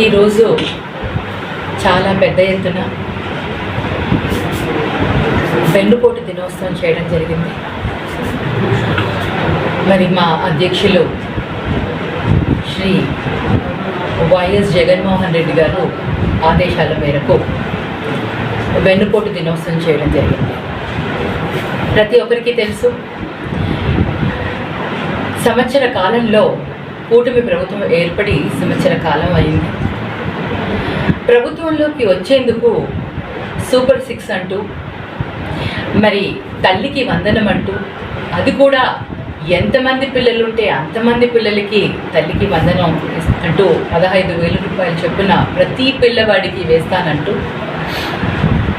ఈరోజు చాలా పెద్ద ఎత్తున వెన్నుపోటు దినోత్సవం చేయడం జరిగింది. మరి మా అధ్యక్షులు శ్రీ వైఎస్ జగన్మోహన్ రెడ్డి గారు ఆదేశాల మేరకు వెన్నుపోటు దినోత్సవం చేయడం జరిగింది. ప్రతి ఒక్కరికి తెలుసు సంవత్సర కాలంలో కూటమి ప్రభుత్వం ఏర్పడి సంవత్సర కాలం అయింది. ప్రభుత్వంలోకి వచ్చేందుకు సూపర్ సిక్స్ అంటూ మరి తల్లికి వందనం అంటూ అది కూడా ఎంతమంది పిల్లలు ఉంటే అంతమంది పిల్లలకి తల్లికి వందనం అంటూ పదహైదు వేల రూపాయలు చొప్పున ప్రతి పిల్లవాడికి వేస్తానంటూ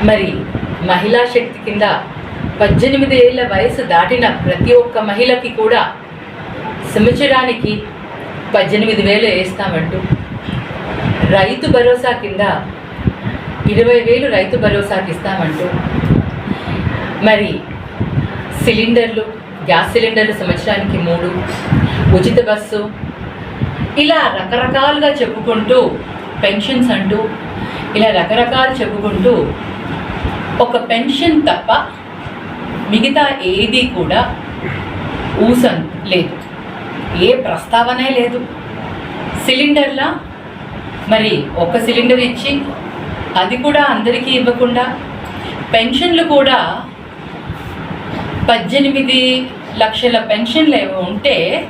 మరి మహిళా శక్తి కింద పద్దెనిమిది ఏళ్ళ వయసు దాటిన ప్రతి ఒక్క మహిళకి కూడా సంవత్సరానికి పద్దెనిమిది వేలు వేస్తామంటూ రైతు భరోసా కింద ఇరవై వేలు రైతు భరోసాకి ఇస్తామంటూ. మరి సిలిండర్లు గ్యాస్ సిలిండర్లు సంవత్సరానికి మూడు ఉచిత బస్సు ఇలా రకరకాలుగా చెప్పుకుంటూ పెన్షన్స్ అంటూ ఇలా రకరకాలు చెప్పుకుంటూ ఒక పెన్షన్ తప్ప మిగతా ఏది కూడా ఊసం లేదు. ఏ ప్రస్తావనే లేదు. సిలిండర్లా మరి ఒక సిలిండర్ ఇచ్చి అది కూడా అందరికీ ఇవ్వకుండా పెన్షన్లు కూడా పద్దెనిమిది లక్షల పెన్షన్లు ఏవో ఉంటే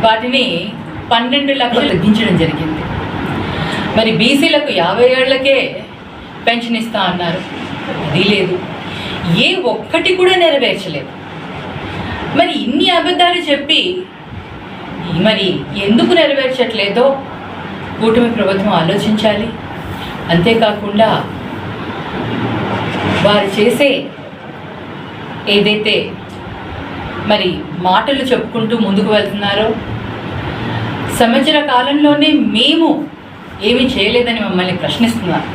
వాటిని పన్నెండు లక్షలు తగ్గించడం జరిగింది. మరి బీసీలకు యాభై ఏళ్ళకే పెన్షన్ ఇస్తా అన్నారు. అది లేదు. ఏ ఒక్కటి కూడా నెరవేర్చలేదు. మరి ఇన్ని అబద్ధాలు చెప్పి మరి ఎందుకు నెరవేర్చట్లేదో కూటమి ప్రభుత్వం ఆలోచించాలి. అంతేకాకుండా వారు చేసే ఏదైతే మరి మాటలు చెప్పుకుంటూ ముందుకు వెళ్తున్నారో సంవత్సర కాలంలోనే మేము ఏమి చేయలేదని మమ్మల్ని ప్రశ్నిస్తున్నారు.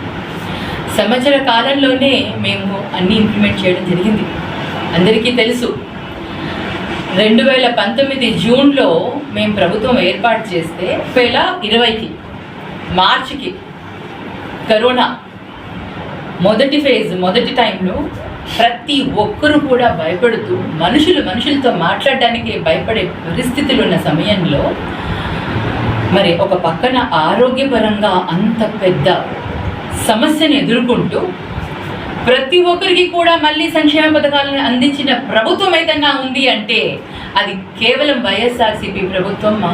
సంవత్సర కాలంలోనే మేము అన్నీ ఇంప్లిమెంట్ చేయడం జరిగింది. అందరికీ తెలుసు రెండు వేల పంతొమ్మిది జూన్లో మేము ప్రభుత్వం ఏర్పాటు చేస్తే వేల ఇరవైకి మార్చికి కరోనా మొదటి ఫేజ్ మొదటి టైంలో ప్రతి ఒక్కరు కూడా భయపడుతూ మనుషులు మనుషులతో మాట్లాడడానికి భయపడే పరిస్థితులు ఉన్న సమయంలో మరి ఒక పక్కన ఆరోగ్యపరంగా అంత పెద్ద సమస్యను ఎదుర్కొంటూ ప్రతి ఒక్కరికి కూడా మళ్ళీ సంక్షేమ పథకాలను అందించిన ప్రభుత్వం ఏదన్నా ఉంది అంటే అది కేవలం వైఎస్ఆర్సీపీ ప్రభుత్వం మా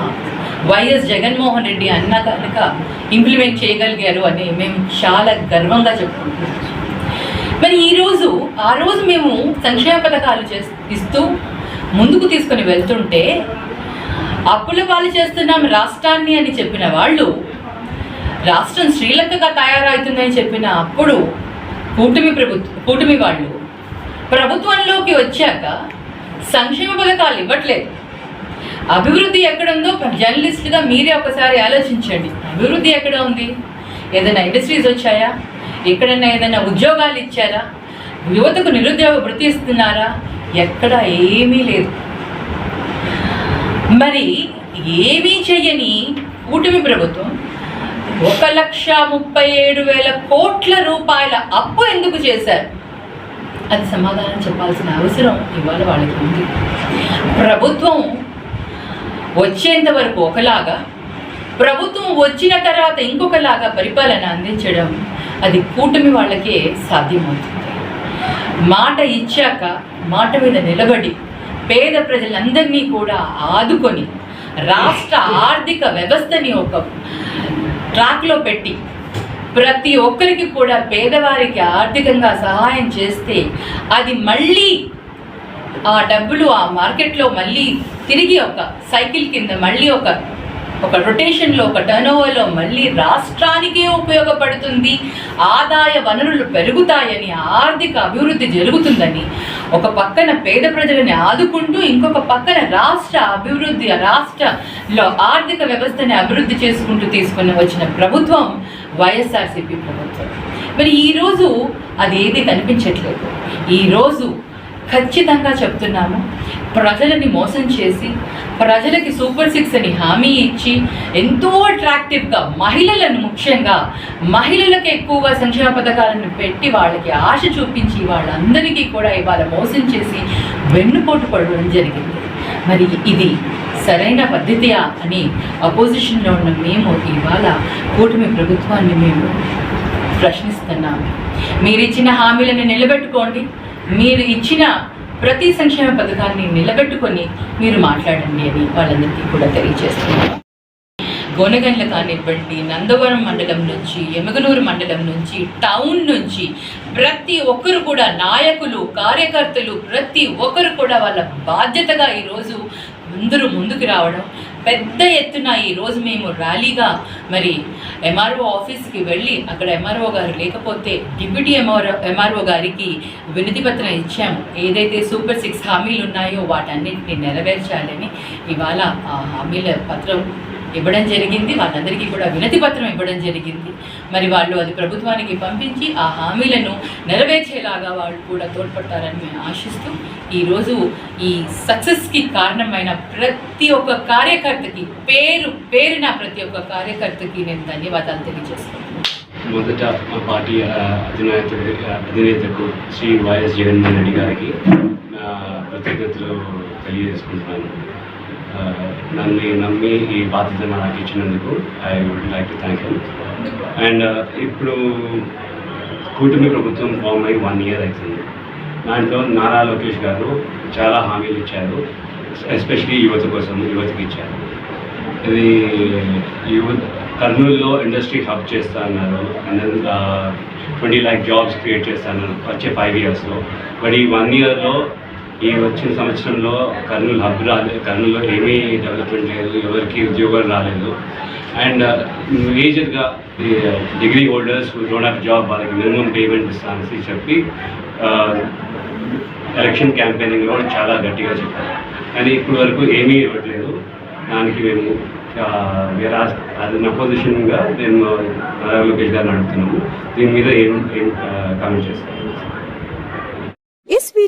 వైఎస్ జగన్మోహన్ రెడ్డి అన్న కనుక ఇంప్లిమెంట్ చేయగలిగారు అని మేము చాలా గర్వంగా చెప్పుకుంటున్నాం. మరి ఈరోజు ఆ రోజు మేము సంక్షేమ పథకాలు చేస్ ఇస్తూ ముందుకు తీసుకొని వెళ్తుంటే అప్పుల పాలు చేస్తున్నాం రాష్ట్రాన్ని అని చెప్పిన వాళ్ళు రాష్ట్రం శ్రీలంకగా తయారవుతుందని చెప్పిన అప్పుడు కూటమి ప్రభుత్వం కూటమి వాళ్ళు ప్రభుత్వంలోకి వచ్చాక సంక్షేమ పథకాలు ఇవ్వట్లేదు. అభివృద్ధి ఎక్కడుందో జర్నలిస్ట్గా మీరే ఒకసారి ఆలోచించండి. అభివృద్ధి ఎక్కడ ఉంది? ఏదైనా ఇండస్ట్రీస్ వచ్చాయా? ఎక్కడైనా ఏదైనా ఉద్యోగాలు ఇచ్చారా? యువతకు నిరుద్యోగ వృత్తి ఇస్తున్నారా? ఎక్కడ ఏమీ లేదు. మరి ఏమీ చెయ్యని కూటమి ప్రభుత్వం ఒక లక్ష ముప్పై ఏడు వేల కోట్ల రూపాయల అప్పు ఎందుకు చేశారు? అది సమాధానం చెప్పాల్సిన అవసరం ఇవాళ వాళ్ళకి ఉంది. ప్రభుత్వం వచ్చేంత వరకు ఒకలాగా ప్రభుత్వం వచ్చిన తర్వాత ఇంకొకలాగా పరిపాలన అందించడం అది కూటమి వాళ్ళకే సాధ్యమవుతుంది. మాట ఇచ్చాక మాట మీద నిలబడి పేద ప్రజలందరినీ కూడా ఆదుకొని రాష్ట్ర ఆర్థిక వ్యవస్థని ఒక ట్రాక్లో పెట్టి ప్రతి ఒక్కరికి కూడా పేదవారికి ఆర్థికంగా సహాయం చేస్తే అది మళ్ళీ ఆ డబ్బులు ఆ మార్కెట్లో మళ్ళీ తిరిగి ఒక సైకిల్ కింద మళ్ళీ ఒక ఒక రొటేషన్లో ఒక టర్నోవర్లో మళ్ళీ రాష్ట్రానికే ఉపయోగపడుతుంది. ఆదాయ వనరులు పెరుగుతాయని ఆర్థిక అభివృద్ధి జరుగుతుందని ఒక పక్కన పేద ప్రజలని ఆదుకుంటూ ఇంకొక పక్కన రాష్ట్ర అభివృద్ధి రాష్ట్రలో ఆర్థిక వ్యవస్థని అభివృద్ధి చేసుకుంటూ తీసుకుని వచ్చిన ప్రభుత్వం వైఎస్ఆర్సీపీ ప్రభుత్వం. మరి ఈరోజు అది ఏది కనిపించట్లేదు. ఈరోజు ఖచ్చితంగా చెప్తున్నాము. ప్రజలని మోసం చేసి ప్రజలకి సూపర్ సిక్స్ అని హామీ ఇచ్చి ఎంతో అట్రాక్టివ్గా మహిళలను ముఖ్యంగా మహిళలకు ఎక్కువగా సంక్షేమ పథకాలను పెట్టి వాళ్ళకి ఆశ చూపించి వాళ్ళందరికీ కూడా ఇవాళ మోసం చేసి వెన్నుపోటు పడడం జరిగింది. మరి ఇది సరైన పద్ధతియా అని అపోజిషన్లో ఉన్న మేము ఇవాళ కూటమి ప్రభుత్వాన్ని మేము ప్రశ్నిస్తున్నాము. మీరిచ్చిన హామీలను నిలబెట్టుకోండి. మీరు ఇచ్చిన ప్రతి సంక్షేమ పథకాన్ని నిలబెట్టుకొని మీరు మాట్లాడండి అని వాళ్ళందరికీ కూడా తెలియజేస్తున్నారు గోనగండ్ల కానివ్వండి నందవరం మండలం నుంచి ఎమగనూరు మండలం నుంచి టౌన్ నుంచి ప్రతి ఒక్కరు కూడా నాయకులు కార్యకర్తలు ప్రతి ఒక్కరు కూడా వాళ్ళ బాధ్యతగా ఈరోజు అందరూ ముందుకు రావడం పెద్ద ఎత్తున ఈరోజు మేము ర్యాలీగా మరి ఎంఆర్ఓ ఆఫీస్కి వెళ్ళి అక్కడ ఎంఆర్ఓ గారు లేకపోతే డిప్యూటీ ఎంఆర్ఓ ఎంఆర్ఓ గారికి వినతి పత్రం ఇచ్చాము. ఏదైతే సూపర్ సిక్స్ హామీలు ఉన్నాయో వాటన్నిటిని నెరవేర్చాలని ఇవాళ ఆ హామీల పత్రం ఇవ్వడం జరిగింది వాళ్ళందరికీ కూడా వినతి పత్రం ఇవ్వడం జరిగింది. మరి వాళ్ళు అది ప్రభుత్వానికి పంపించి ఆ హామీలను నెరవేర్చేలాగా వాళ్ళు కూడా తోడ్పడతారని మేము ఆశిస్తూ ఈరోజు ఈ సక్సెస్కి కారణమైన ప్రతి ఒక్క కార్యకర్తకి పేరు పేరిన ప్రతి ఒక్క కార్యకర్తకి నేను ధన్యవాదాలు తెలియజేస్తున్నాను మొదట మా పార్టీ అధినేత అధినేతకు శ్రీ వైఎస్ జగన్మోహన్ రెడ్డి గారికి నా కృతజ్ఞతలు తెలియజేసుకుంటున్నాను. Uh, నన్ను నమ్మి ఈ బాధ్యత నాకు ఇచ్చినందుకు I would like to thank you and ఇప్పుడు కూటమి ప్రభుత్వం ఫామ్ అయ్యి వన్ ఇయర్ అవుతుంది దాంట్లో నారా లోకేష్ గారు చాలా హామీలు ఇచ్చారు ఎస్పెషలీ యువత కోసం యువతకి ఇచ్చారు. ఇది యువత్ కర్నూలులో ఇండస్ట్రీ హబ్ చేస్తా అన్నారు. And twenty lakh jobs create చేస్తాను వచ్చే ఫైవ్ ఇయర్స్లో బట్ ఈ వన్ ఇయర్లో ఈ వచ్చిన సంవత్సరంలో కర్నూలు హబ్ రాలేదు కర్నూలులో ఏమీ డెవలప్మెంట్ లేదు ఎవరికి ఉద్యోగాలు రాలేదు. అండ్ మేజర్గా degree holders don't have job వాళ్ళకి మినిమం పేమెంట్ ఇస్తానని చెప్పి uh, ఎలక్షన్ క్యాంపెయినింగ్లో చాలా గట్టిగా చెప్పారు. కానీ ఇప్పటి వరకు ఏమీ ఇవ్వట్లేదు. దానికి మేము వేరే అది నా పొజిషన్గా నేను నారా లోకేష్ గారిని అడుగుతున్నాము. దీని మీద ఏం ఏం uh, కామెంట్ చేస్తాను